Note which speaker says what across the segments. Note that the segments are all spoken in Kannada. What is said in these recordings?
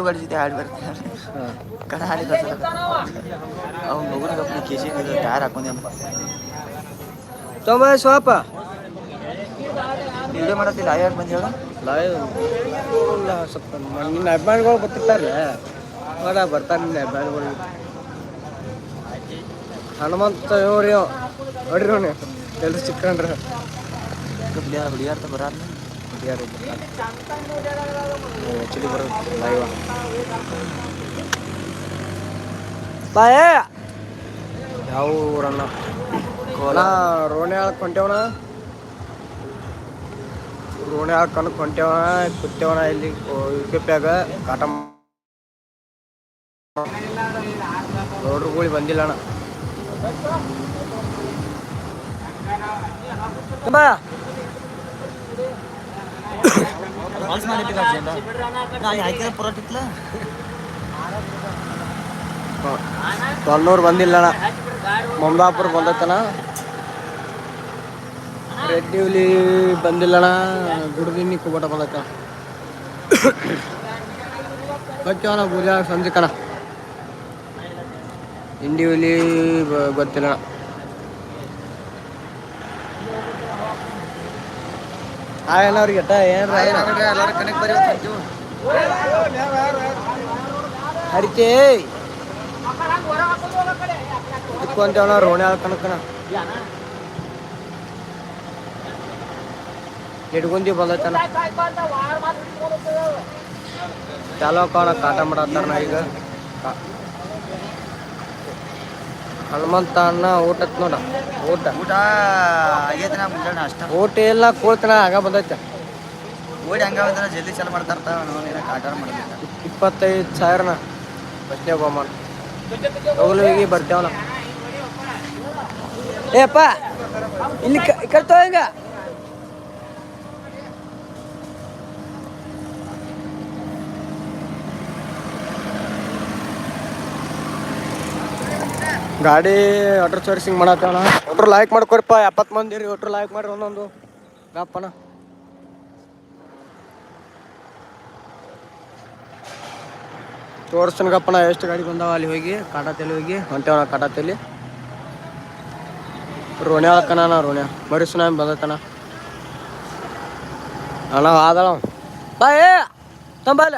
Speaker 1: ಪಿಂಟು ಗಾಡಿ ಜೊತೆ ಆಡಿ ಬರ್ತಾರೆ ಕಣ ಹಾಡಿ ಅವ್ನು ಮಗುನ ಕೆ ಸಿ ಟೈರ್ ಹಾಕೊಂಡೆ.
Speaker 2: ತೊಂಬ ಸ್ವಾಪ
Speaker 1: ವಿಡಿಯೋ ಮಾಡತ್ತಿಲ್ಲ ಯಾರು ಬಂದು ಹೇಳ.
Speaker 2: ಲೈವ್ ಸ್ವಲ್ಪ ನಿನ್ನ ಅಭಿಮಾನಿಗಳು ಬರ್ತಿರ್ತಾರೆ ನೋಡ ಬರ್ತಾರೆ ನಿನ್ನ ಅಭಿಮಾನಿಗಳು. ಹನುಮಂತ ಇವ್ರಿ ನೋಡ್ರಿ ಎಲ್ಲರೂ
Speaker 1: ಹುಡುಗಿಯಾರ ಹುಡುಗಿಯಾರ್ತ ಬರಾರ
Speaker 2: ಯಾರು ಆ್ಯಕ್ಚುಲಿ ಬರೋದು ಲೈವ್ ಬಾಯ. ಯಾವ ಊರನ್ನ ಕೋಲ? ರೋಣೆ ಕೊಂಟೇವಣ ರೋಣೆ ಕಣಕ್ ಹೊಂಟೇವಣ ಕುತ್ತೇವಣ ಇಲ್ಲಿ ಯುಪಿಪ್ಯಾಗ ಕಾಟ ನೋಡ್ರುಗಳು ಬಂದಿಲ್ಲ ಅಣ್ಣ ಬಾ. ತೊನ್ನೂರು ಬಂದಿಲ್ಲ ಅಣ್ಣ. ಮಮದಾಪುರ ಬಂದತ್ತಣ ರೆಡ್ಡಿ ಹುಲಿ ಬಂದಿಲ್ಲಣ ಗುಡ್ದಿನ್ನಿ ಕುಬಟ ಬಂದತ್ತ ಬಚ್ಚವನ ಪೂಜಾ ಸಂಜೆ ಕಣ. ಇಂಡಿ ಹುಲಿ ಬ- ಗೊತ್ತಿಲ್ಲ ಅವ್ರಿಗೆ ಅಟ್ಟ ಏನ್ರ ಅಡಿಕೆ ಇಟ್ಕೊಂತೇವಣ ರೋಣೆ ಕಣಕಣ ಹಿಡ್ಕೊಂಡಿ ಬಂದೈತನ ಚಾಲೋ ಕಾಣ ಕಾಟ ಮಾಡತ್ತಾರ ನಾ ಈಗ ಹನುಮಂತ ಅಣ್ಣ ಊಟ ನೋಡ ಊಟ.
Speaker 1: ಊಟ ಆಗೈತೆ ನಾ ಮುಂಜಾನೆ ಅಷ್ಟ.
Speaker 2: ಊಟ ಎಲ್ಲ ಕೂಳ್ತನ ಆಗ ಬಂದೈತೆ.
Speaker 1: ಓಡಿ ಹಂಗ ಬಂದ್ರೆ ಜಲ್ದಿ ಚಾಲು ಮಾಡ್ತಾರ ಏನೋ ಕಾಟಾರ ಮಾಡ್ಬೇಕು
Speaker 2: ಇಪ್ಪತ್ತೈದು ಸಾವಿರನ ಬಸ್ನೇ ಬಹುಮಾನ. ಹೋಗಿ ಬರ್ತೇವನ ಏಪ್ಪ ಇಲ್ಲಿ ಕ- ಈ ಗಾಡಿ ಆಟೋ ಸರ್ವಿಸಿಂಗ್ ಮಾಡತ್ತಣ ಒಟ್ರು ಲೈಕ್ ಮಾಡ್ಕೊರಿಪ್ಪ, ಎಪ್ಪತ್ತು ಮಂದಿ ರೀ ಒಟ್ರು ಲೈಕ್ ಮಾಡ್ರಿ ಒಂದೊಂದು. ಗಪ್ಪನ ತೋರಿಸ್ತಾನ ಗಪ್ಪನ ಎಷ್ಟು ಗಾಡಿ ಬಂದಾವ ಅಲ್ಲಿ ಹೋಗಿ ಕಾಟಾತಲ್ಲಿ ಹೋಗಿ. ಹೊಂಟೇವಣ ಕಾಟಾತಲ್ಲಿ ರೋಣ್ಯಾಳ ಹಾಕಣ ರೋಣ್ಯ. ಮರಿ ಸುನಾಮಿ ಬಂದತನ ಅಣ್ಣ, ಆದಳ ಬಾ ತಂಬಲ್ಲ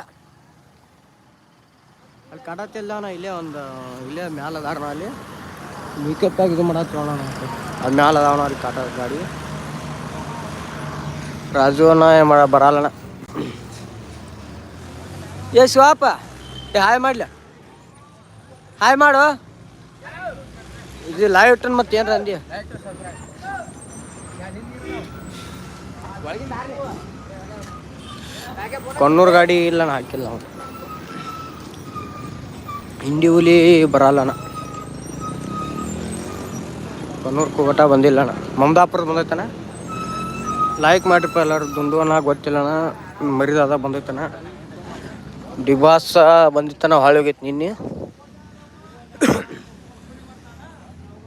Speaker 2: ಅಲ್ಲಿ. ಕಾಟಾತಿಲ್ಲ ಅಣ್ಣ, ಇಲ್ಲೇ ಒಂದು, ಇಲ್ಲೇ ಮ್ಯಾಲ ಅದಾರಣ ಅಲ್ಲಿ. ಮೇಕಪ್ಪಾಗ ಇದು ಅಣ್ಣ ಅದು ಮ್ಯಾಲ ಅದಾವಣ ಅಲ್ಲಿ ಕಾಟ ಗಾಡಿ. ರಾಜು ಮಾಡ ಬರಲ್ಲಣ್ಣ ಏ ಶಿವಪ್ಪ, ಏ ಹಾಯ್ ಮಾಡ್ಲ. ಹಾಯ್ ಮಾಡು. ಇದು ಲೈವ್ ಇಟ್ಟನ್ ಮತ್ತೆ ಏನ್ರ ಅಂದಿ ಕೊನ್ನೂರು ಗಾಡಿ ಇಲ್ಲ ಹಾಕಿಲ್ಲ ಅವ್ನು. ಹಿಂಡಿ ಹುಲಿ ಬರಲ್ಲಣ್ಣ ಕೊನ್ನೂರು ಕುಗಟ ಬಂದಿಲ್ಲ ಅಣ್ಣ. ಮಮದಾಪುರ ಬಂದೈತಾನ ಲೈಕ್ ಮಾಡ್ರಿಪ್ಪ ಎಲ್ಲರೂ ದುಂದುವನ ಅಣ್ಣ ಗೊತ್ತಿಲ್ಲಣ್ಣ, ಮರಿದಾದ ಬಂದೈತನ ಡಿಬಾಸ ಬಂದಿತ್ತನ ಹಾಳು ಹೋಗೈತಿ ನಿನ್ನೆ.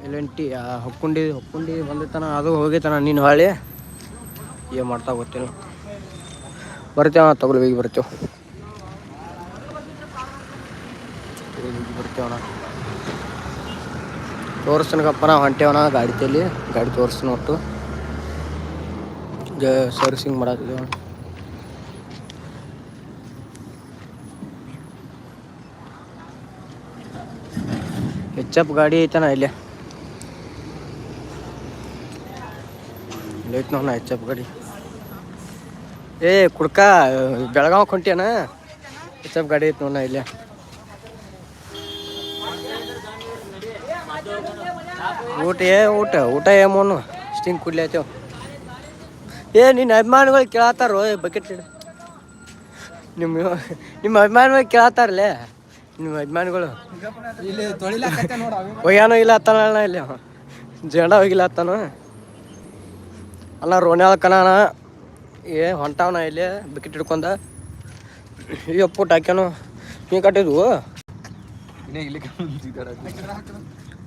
Speaker 2: ಎಲ್ಲಂಟಿ ಹೊಕ್ಕೊಂಡಿ ಹೊಕ್ಕೊಂಡಿ ಬಂದಿತ್ತನ ಅದು ಹೋಗೈತನ ನೀನು ಹಾಳೆ ಏನು ಮಾಡ್ತಾ ಗೊತ್ತಿಲ್ಲ. ಬರ್ತೇವ ತಗೊಳ್ಬೇಕು ಬರ್ತೇವೆ. ಬರ್ತೇವೆ ಬರ್ತೇವಣ ನಾವು ಹೊಂಟೇವನ ಗಾಡಿ ತಲಿ ಗಾಡಿ ತೋರಿಸ್ತೀನಿ ಒಟ್ಟು. ಸರ್ವಿಸಿಂಗ್ ಮಾಡತ್ತಿದ್ದೇವಣ ಎಚ್ ಎಫ್ ಗಾಡಿ ಐತನ ಇಲ್ಲೇ? ಐತ್ ನೋಡ ಎಫ್ ಗಾಡಿ. ಏ ಕುಡ್ಕ, ಬೆಳಗಾವ್ ಕೊಂಟಿಯನ ಎಚ್ ಎಫ್ ಗಾಡಿ ಐತೆ ನೋಡ ಇಲ್ಲೇ. ಊಟ, ಏ ಊಟ ಊಟ ಏ ಮೋನು? ಸ್ಟಿಂಗ್ ಕುಡ್ಲೈತೆ ಏ, ನಿನ್ನ ಅಭಿಮಾನಿಗಳು ಕೇಳತ್ತಾರೋ ಬಕೆಟ್ ಇಡ. ನಿಮ್ಮ ನಿಮ್ಮ ಅಭಿಮಾನಿಗಳು ಕೇಳತ್ತಾರಲ್ಲೇ ನಿಮ್ಮ ಅಭಿಮಾನಿಗಳು. ಒಯ್ಯಾನೋ ಇಲ್ಲ ಅತ್ತಾನ ಇಲ್ಲಿ. ಜಂಡ ಹೋಗಿಲ್ಲ ಅಲ್ಲ ರೋಣ್ಯಾಳ ಕಣ ಏ, ಹೊಂಟಾವನ ಇಲ್ಲಿ? ಬಿಕೆಟ್ ಹಿಡ್ಕೊಂಡ? ಪುಟ್ ಟಾಕ್ಯಾನು ನೀ ಕಟ್ಟಿದ್ವು?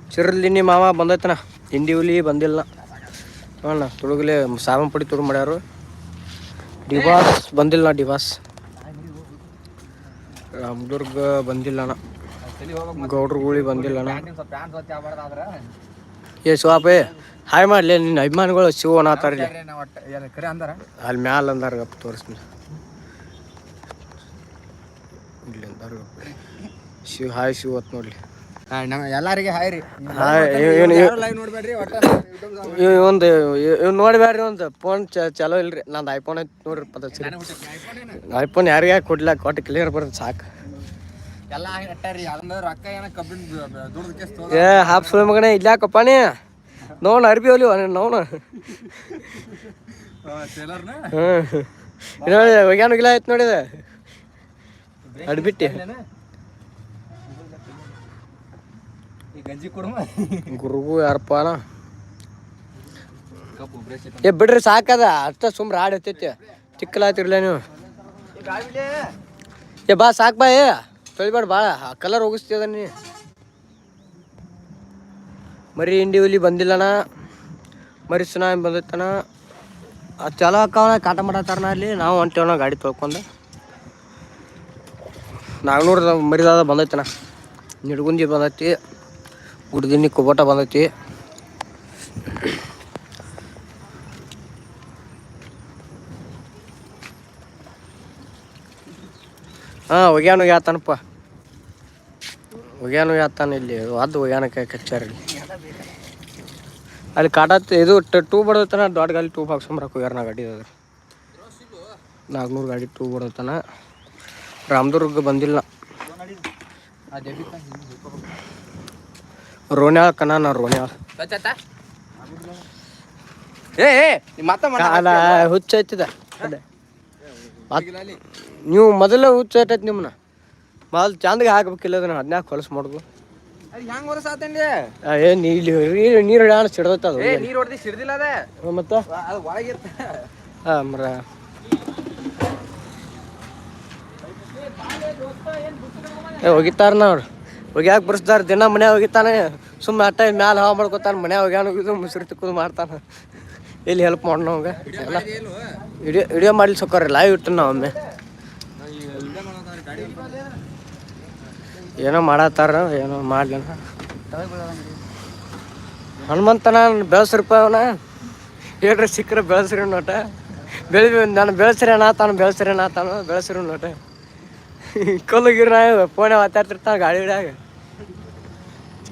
Speaker 1: ಇಲ್ಲಿ
Speaker 2: ಚಿರ್ಲಿ ನಿಮ್ಮ ಮಾವ ಬಂದೈತನ. ಹಿಂದಿ ಹುಲಿ ಬಂದಿಲ್ಲ. ನೋಡಣ ತುಳುಗಲಿ ಸಾಮಾನು ಪುಡಿ ತುಳು ಮಾಡ್ಯಾರು. ಡಿವಾಸ್ ಬಂದಿಲ್ಲ ಡಿವಾಸ್. ರಾಮದುರ್ಗ ಬಂದಿಲ್ಲಣ್ಣ. ಗೌಡ್ರ ಗುಳಿ ಬಂದಿಲ್ಲಣ್ಣ. ಏ ಶಿವಾಪೇ ಹಾಯ್ ಮಾಡ್ಲಿ ನಿನ್ನ ಅಭಿಮಾನಿಗಳು ಶಿವ ಅನ್ನತ್ತಾರ
Speaker 3: ಕರೆ ಅಂದಾರ
Speaker 2: ಅಲ್ಲಿ ಮ್ಯಾಲ ಅಂದಾರ ತೋರಿಸ್ತೀನಿ. ಇಲ್ಲಿ ಅಂದಾರ. ಶಿವ, ಹಾಯ್ ಶಿವ ಅತ್ ನೋಡ್ಲಿ.
Speaker 3: ನಮ್ಮ ಎಲ್ಲರಿಗೆ ಹಾಯ್ ರೀ. ಲೈವ್ ನೋಡ್ಬೇಡ್ರಿ ಒಟ್ಟ
Speaker 2: ಒಂದು ಇವ್ ನೋಡ್ಬ್ಯಾಡ್ರಿ ಒಂದು ಫೋನ್ ಚಲೋ ಇಲ್ರಿ. ನಂದು ಐಫೋನ್ ಐತಿ ನೋಡ್ರಿ ಪದ ಐಫೋನ್ ಯಾರಿಗೆ ಕೊಡ್ಲ ಕೊಟ್ಟು ಕ್ಲಿಯರ್ ಬರ್ತದೆ ಸಾಕು.
Speaker 3: ಎಲ್ಲ ರೊಕ್ಕ ಏನ ಕಬ್ಬಿನ ದುಡ್ದು ಕೇಸ್
Speaker 2: ಏ ಹಾಫ್ ಸುಳಿ ಮಗನೇ ಇಲ್ಲಾಕಪ್ಪ ನೀ? ನೋಡ್ ಅರ್ಬಿ ಹೋಲಿ ನೋಣ ಹ್ಞೂ ನೋಡಿ. ಒಗ್ಯಾನ ಗಿಲ ಆಯ್ತು ನೋಡಿದ ಅಡ್ಬಿಟ್ಟಿ.
Speaker 3: ಗಂಜಿ
Speaker 2: ಗುರುಗು ಯಾರಪ್ಪ ಏ ಬಿಡ್ರಿ ಸಾಕದ. ಅಷ್ಟ ಸುಮ್ ರಾಡ್ ಎತ್ತೈತಿ ಚಿಕ್ಕಲಾತಿರ್ಲ ನೀವು. ಏ ಬಾ ಸಾಕ್ ಬಾ ಏ. ತೊಳಿಬೇಡ ಬಾ. ಕಲರ್ ಹೋಗಿಸ್ತೀವ ನೀ. ಮರಿ ಇಂಡಿ ಹುಲಿ ಬಂದಿಲ್ಲಣ ಮರಿ ಸುನಾಮಿ ಬಂದಿತ್ತಣ ಅದು ಚಲೋ ಅಕ್ಕವನ ಕಾಟ ಮಾಡತ್ತಾರಣ ಅಲ್ಲಿ. ನಾವು ಹೊಂಟೇವಣ್ಣ ಗಾಡಿ ತೊಳ್ಕೊಂಡು. ನಾಲ್ನೂರು ಮರಿದಾದ ಬಂದೈತಣ್ಣ. ನಿಡ್ಗುಂದಿ ಬಂದೈತಿ. ಗುಡ್ದಿನ್ನಿ ಕುಬೋಟ ಬಂದೈತಿ. ಹಾಂ, ಒಗ್ಯಾನು ಯಾತನಪ್ಪ ಒಗ್ಯಾನು ಯಾತಾನ ಇಲ್ಲಿ, ಅದು ಒಗ್ಯಾನಕ್ಕೆ ಇಲ್ಲಿ. ಅಲ್ಲಿ ಕಾಟ ಇದು ಟೂ ಬಡತನ ದೊಡ್ಡ ಗಾಡಿ ಟೂ ಹಾಕ್ಸ್ಕೊಂಬರಕ್ಕೆ ಹೋಗ್ಯಾರ ನಾ ಗಾಡಿ ಅದ ನಾಲ್ಕುನೂರು ಗಾಡಿ ಟೂ ಬಡದತನ. ರಾಮದುರ್ಗ ಬಂದಿಲ್ಲ. ರೋಣ್ಯಾಳ ಕಣ ನಾ ರೋಣ್ಯಾಳ
Speaker 3: ಏ
Speaker 2: ಕಾಲ ಹುಚ್ಚ ಐತಿದ ನೀವು ಮೊದಲ ಹುಚ್ಚ ಐತೈತಿ ನಿಮ್ಮನ್ನ ಮೊದಲು ಚಂದಗೆ ಹಾಕ್ಬೇಕಿಲ್ಲ ಅದನ್ನ ಹದಿನಾಲ್ಕು ಹೊಲಸು ಮಾಡುದು ಏ ನೀಲಿ ನೀರು ನೀರು ಅದು
Speaker 3: ನೀರು ಹೊಡೆದು ಸಿಡ್ದಿಲ್ಲ ಅದ?
Speaker 2: ಮತ್ತೆ?
Speaker 3: ಅದು ಒಳಗಿರ್ತ
Speaker 2: ಹಾಂ ಮರ. ಏ ಒಗಿತಾರ ಅವ್ರು? ಒಗ್ಯಾಕ ಬರ್ಸ್ದಾರ? ದಿನ ಮನ್ಯಾಗ ಒಗಿತಾನೆ ಸುಮ್ಮನೆ ಅಟ್ಟ ಮ್ಯಾಲ ಹವಾ ಮಾಡ್ಕೊತಾನ, ಮನ್ಯಾಗ ಒಗ್ಯಾನ ಇದು ಮುಸುರಿ ತಿಕ್ಕುದು ಮಾಡ್ತಾನ. ಎಲ್ಲಿ ಹೆಲ್ಪ್ ಮಾಡೋಣ ಅವಾಗ ಎಲ್ಲ. ವಿಡಿಯೋ ವಿಡಿಯೋ ಮಾಡ್ಲಿ ಸೊಕ್ಕರ ಲೈವ್ ಇಟ್ಟು ನಾವು ಒಮ್ಮೆ. ಏನೋ ಮಾಡತ್ತಾರ, ಏನೋ ಮಾಡ್ಲಿ ಹನುಮಂತನ ಬೆಳೆಸ್ರಪ್ಪ ಅವನ? ಹೇಳ್ರಿ ಸಿಕ್ಕರೆ ಬೆಳೆಸ್ರಿ ನೋಟ. ಬೆಳಿ ನಾನು ಬೆಳೆಸ್ರಿ ತಾನು ಬೆಳೆಸ್ರಿ ತಾನು ಬೆಳೆಸ್ರಿ ನೋಟ. ಕಲ್ಲು ಗಿರ ಫೋನೆ ಮಾತಾಡ್ತಿರ್ತಾನ ಗಾಡಿ ಹಿಡ್ಯಾಗ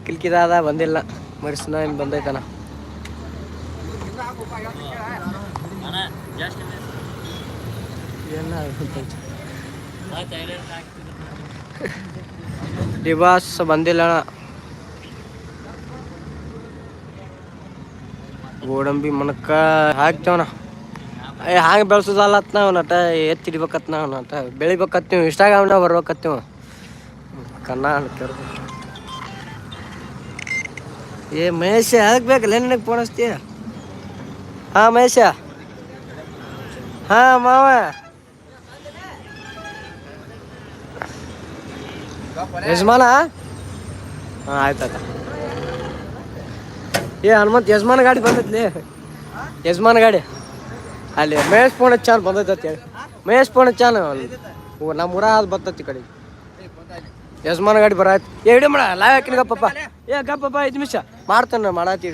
Speaker 2: ಕಿಲ್ಕಿದಾದ ಬಂದಿಲ್ಲ. ಮರಿಸ್ನ ಬಂದೈತನ. ಡಿಬಾಸ್ ಬಂದಿಲ್ಲ. ಗೋಡಂಬಿ ಮನಕ ಹಾಕ್ತೇವನ ಹಂಗೆ ಬೆಳ್ಸೋದಲ್ಲತ್ ನಾವು ನಟ ಎತ್ತಿ ಹಿಡಿಬೇಕತ್ ನಾವು ನಟ. ಬೆಳಿಬೇಕತ್ ನೀವು ಇನ್ಸ್ಟಾಗ್ರಾಮ್ನಾಗ ಬರ್ಬೇಕತ್ ನೀವು. ಕನ್ನ ಅನ್ಕರ್ ಏ, ಮಹೇಶ ಅದಕ್ಕೆ ಬೇಕಲ್ಲ? ನಿನಗೆ ಫೋನ್ ಹಾಂ, ಮಹೇಶ. ಹಾಂ, ಮಾವ. ಯಜಮಾನ? ಹಾಂ ಆಯ್ತಾಯ್ತು ಏ, ಹನುಮಂತ್, ಯಜಮಾನ ಗಾಡಿ ಬಂದೈತ್ಲಿ? ಯಜಮಾನ ಗಾಡಿ. ಅಲ್ಲಿ ಮಹೇಶ್ ಪೋಣ ಚಾನ್ ಬಂದೈತೆ ಹೇಳಿ. ಮಹೇಶ್ ಪೋಣ ಚಾನ್ ನಮ್ಮ ಊರ ಅದು ಬರ್ತೈತಿ ಕಡೆ. ಯಜಮಾನ ಗಾಡಿ ಬರಾಯ್ತು. ಏ ಹಿಡಿ ಮಾಡ ಲಾವ್ ಹಾಕಿನ ಗಪ್ಪಪ್ಪ. ಏ, ಗಪ್ಪಪ್ಪ, ಐದು ನಿಮಿಷ. ಮಾಡ್ತಾನೆ ಮಾಡತ್ತಿ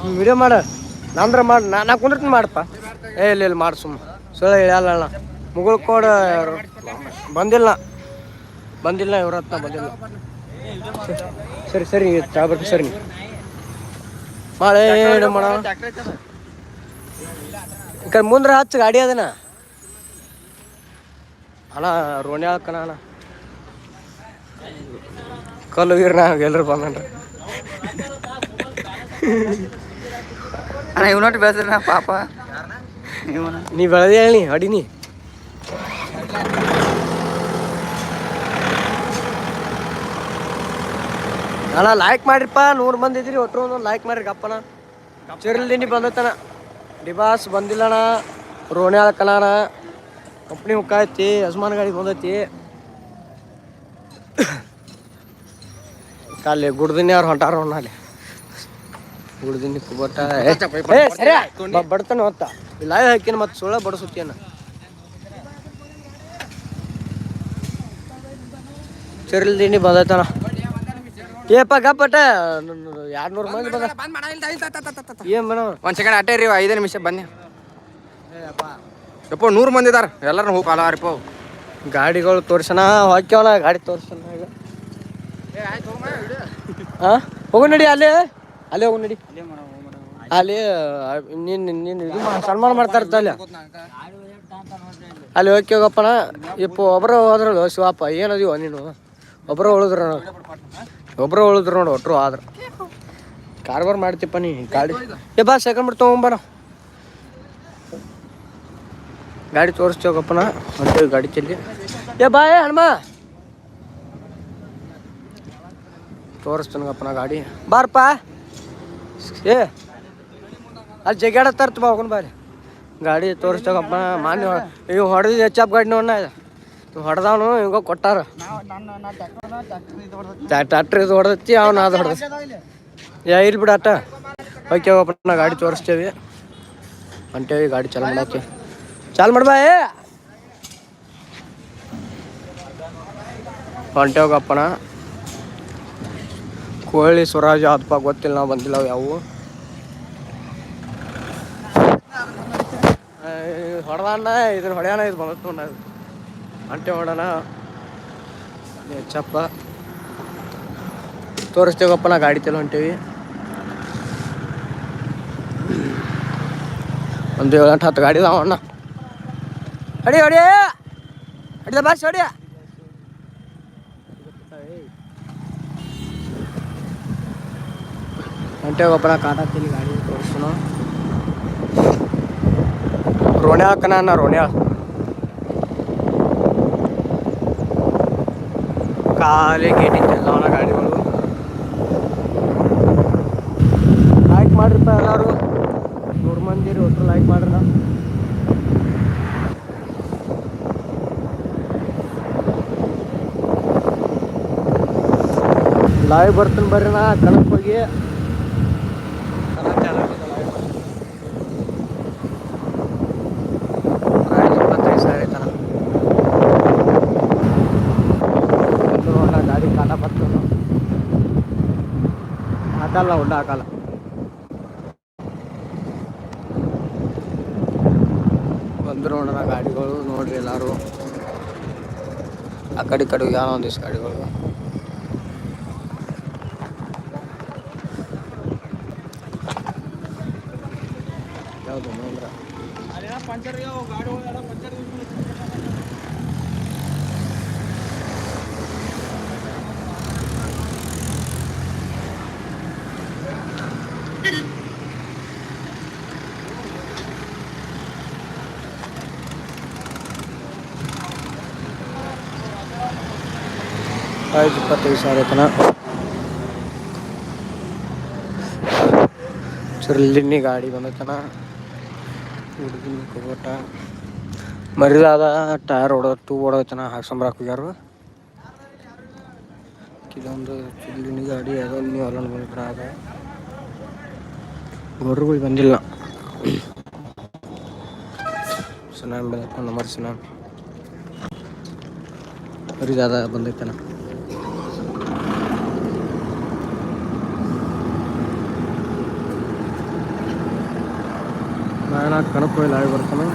Speaker 2: ಹ್ಞೂ ವಿಡಿಯೋ ಮಾಡ ನಂದ್ರ ಮಾಡ, ನಾ ನಾ ಕುಂದಿರ್ತೀನಿ ಮಾಡಪ್ಪ. ಏ, ಇಲ್ಲ ಇಲ್ಲ, ಮಾಡ ಸುಮ್ಮ ಸುಳ್ಳು ಹೇಳಲ್ಲ ಮುಗುಳ್ ಕೋಡ, ಬಂದಿಲ್ಲ. ಬಂದಿಲ್ಲ, ಇವ್ರ ಬಂದಿಲ್ಲ. ಸರಿ ಸರಿ ತಾಬರ್ತಿ ಸರಿ. ನೀವು ಮಾಡೇ ಈ ಮುಂದ್ರ ಹಚ್ಚ ಗಾಡಿ ಅದನ ಅಣ್ಣ ರೋಣಿ ಹಾಕಣ ಅಣ್ಣ. ಕಲ್ಲು ಗೀರ್ನ ಎಲ್ಲರೂ ಬಂದನ್ರಿ.
Speaker 1: ಅಣ್ಣ ಇವ್ ನೋಟ್ ಬೆಳೆಸ್ರಿ ಪಾಪ
Speaker 2: ನೀ ಬೆಳೆದ ಹೇಳಿ ಅಡಿನಿ ಅಣ್ಣ ಲೈಕ್ ಮಾಡ್ರಿಪ್ಪ ನೂರು ಮಂದಿ ಇದ್ರಿ ಒಟ್ಟರು ಒಂದೊಂದು ಲೈಕ್ ಮಾಡ್ರಿ ಗಪ್ಪನ ಚಿರ್ಲಿನಿ ಬಂದೈತನ ಡಿಬಾಸ್ ಬಂದಿಲ್ಲಣ ರೋಣ್ಯಾಳ ಕಲಾಣ ಕಂಪ್ನಿ ಹುಕ್ಕಾಯ್ತಿ ಯಜಮಾನ್ ಗಾಡಿ ಬಂದೈತಿ. ಕಾಲಿ ಗುಡ್ದಿನಿ ಅವ್ರು ಹೊಂಟಾರ ಅಲ್ಲಿ. ಗುಡ್ದಿನಿ ಕುಬಟ. ಬಡ್ತಾನೆ ಹೊತ್ತ. ಲೈವ್ ಹಾಕಿನ ಮತ್ತೆ ಸುಳ್ಳ ಬಡಿಸುತ್ತೇನ ಚಿರಲ್ದಿನಿ ಬಂದೈತಣ ಏಪ್ಪ ಗಪ್ಪಟ ಎರಡು ನೂರು ಮಂದಿ ಬಂದ
Speaker 3: ಬಂದ್ ಮಾಡ ಇಲ್ಲ ಇಲ್ಲ, ತ, ತ, ತ, ತ, ತ.
Speaker 2: ಏನು ಮೇಡಮ್
Speaker 3: ಒಂದ್ ಸೆಕೆಂಡ್ ಅಟ್ಟೆ ರೀ ಐದೇ ನಿಮಿಷ ಬನ್ನಿ. ಯಪ್ಪ ನೂರು ಮಂದಿ ಇದಾರ. ಎಲ್ಲರೂ ಹೋಗಿ ಕಾಲಾರಿಪ್ಪ
Speaker 2: ಗಾಡಿಗಳು ತೋರ್ಸಣ ಹಾಕ್ಯವಲ್ಲ ಗಾಡಿ ತೋರ್ಸಣ ಈಗ. ಹಾಂ ಹೋಗು ನಡಿ ಅಲ್ಲೇ. ಅಲ್ಲೇ ಹೋಗು ನಡಿ. ಅಲ್ಲಿ ನೀನು ನೀನು ಇದು ಸನ್ಮಾನ ಮಾಡ್ತಾ ಇರ್ತ ಅಲ್ಲಿ ಅಲ್ಲಿ ಹೋಗಿ ಹೋಗಪ್ಪಣ ಇಪ್ಪ ಒಬ್ಬರು ಹೋದ್ರಲ್ಲ ಶಿವಪ್ಪ ಏನದೀವ ನೀನು? ಒಬ್ರು ಉಳಿದ್ರು ನೋಡು ಒಬ್ಬರು ಉಳಿದ್ರು ನೋಡು ಒಟ್ರು ಆದ್ರು. ಕಾರ್ಬಾರ್ ಮಾಡ್ತಿಪ್ಪ ನೀ, ಗಾಡಿ. ಏ, ಬಾ ಸೆಕೆಂಡ್ ಬಿಟ್ಟು ತೊಗೊಂಬರ ಗಾಡಿ ತೋರಿಸ್ತೇವಪ್ಪನ ಹೊಂಟೇವಿ ಗಾಡಿ ಚೆಲ್ಲಿ ಏ, ಬಾ, ಏ, ಹನುಮ. ತೋರಿಸ್ತಾನಗಪ್ಪನ ಗಾಡಿ. ಬಾರಪ್ಪ. ಏ, ಅಲ್ಲಿ ಜಗ್ಯಾಡ ತರ್ತ ಬಾ ಹೋಗೋಣ ಬಾರಿ. ಗಾಡಿ ತೋರಿಸ್ತೇವಪ್ಪ ಮಾನ್ಯ ಇವ್ ಹೊಡೆದಿದ್ದು ಹೆಚ್ಚಪ್ ಗಾಡಿ ನೋಡ ಇವ್ ಹೊಡೆದವನು, ಹಿಂಗ ಕೊಟ್ಟಾರ. ಟ್ರ್ಯಾಕ್ಟರ್ ಇದು ಹೊಡೆದತ್ತಿ ಅವ್ನ ಅದು ಹೊಡೆದ ಯಾ ಇಲ್ಲಿ ಅಟ್ಟ. ಓಕೆ ಹೋಗಪ್ಪ ನಾ ಗಾಡಿ ತೋರಿಸ್ತೇವೆ. ಹೊಂಟೇವಿ, ಗಾಡಿ ಚಾಲು ಮಾಡಕ್ಕೆ ಚಾಲು ಮಾಡ್ಬಾ ಏ. ಹೊಂಟೇವಪ್ಪಣ ಕೋಳಿ ಸ್ವರಾಜ್ ಆದಪ್ಪ ಗೊತ್ತಿಲ್ಲ, ನಾವು ಬಂದಿಲ್ಲ ಯಾವು. ಹೊಡೆದಾನ ಇದನ್ನ ಹೊಡೆಯಣ್ಣ ಇದು ಬಂದತ್ತು ಅಂಟೆ ಹೊಡೋಣ ಚಪ್ಪ ತೋರಿಸ್ತೇವಪ್ಪ ನಾ ಗಾಡಿ ತಲೆ ಹೊಂಟೇವಿ. ಒಂದು ಏಳು ಎಂಟು ಹತ್ತು ಗಾಡಿ ಇದಾವ ಅಣ್ಣ. ಅಡಿ ಅಡಿ ಅಡಿದ ಬಾಸ್ ಹೊಡಿ. ಹೊಂಟೇವಪ್ಪ ಕಾಟಾತೀನಿ ಗಾಡಿ ತೋರಿಸ್ತಾನ. ರೋಣ್ಯಾಕನ ಅಣ್ಣ ರೋಣ್ಯಾಳ ಖಾಲಿ ಎಲ್ಲ ಇದ್ದಲ್ಲ ಗಾಡಿಗಳು. ಲೈಕ್ ಮಾಡ್ರಿಪ್ಪ ಎಲ್ಲರೂ. ನೂರು ಮಂದಿ ರೀ ಒಟ್ಟು ಲೈಕ್ ಮಾಡ್ರಿ ಲೈವ್ ಬರ್ತೀನಿ ಬರ್ರಿ ನಾ ಕನಕ್ ಹೋಗಿ ಇಪ್ಪತ್ತೈದು ಸಾವಿರ ಐತನ ಒಂದು ನೋಡ ಗಾಡಿ ಕಾಟ ಬರ್ತದ ಹಾಕಲ್ಲ ಉಡ್ಡ ಹಾಕಲ್ಲ ಬಂದ್ರು ನೋಡೋಣ ಗಾಡಿಗಳು ನೋಡ್ರಿ ಎಲ್ಲಾರು ಆ ಕಡೆ ಈ ಕಡೆ ಯಾವ ಒಂದಿಷ್ಟು ಗಾಡಿಗಳು ಯಾವುದು ಮಹೇಂದ್ರ ಆಯ್ತು, ಇಪ್ಪತ್ತೈದು ಸಾವಿರ ತನ ಚುರ್ಲಿನಿ ಗಾಡಿ ಬಂದತನ ಹುಡುಗಿನ ಕೋಟ. ಮರಿದಾದ ಟೈರ್ ಹೊಡೋ ಟೂ ಹೊಡೋತನ ಹಾಕ್ಸಂಬರಕ್ಕೆ ಹೋಗ್ಯಾರು. ಇದೊಂದು ಚುರ್ಲಿನಿ ಗಾಡಿ ಅದೊಂದು ನೀವು ಅಲ್ಲ ಬಂದಿದ್ರ ಅದ. ಗೊರ್ರುಗಳು ಬಂದಿಲ್ಲ. ಸುನಾಮಿ ಬಂದೈತ ನಮ್ಮ ಸುನಾಮಿ. ಮರಿದಾದ ಬಂದೈತನ ನಾನು ಕಣಕ್ಕೆ ಹೋಗಿ ಲಾಳಿ ಬರ್ತಾನೆ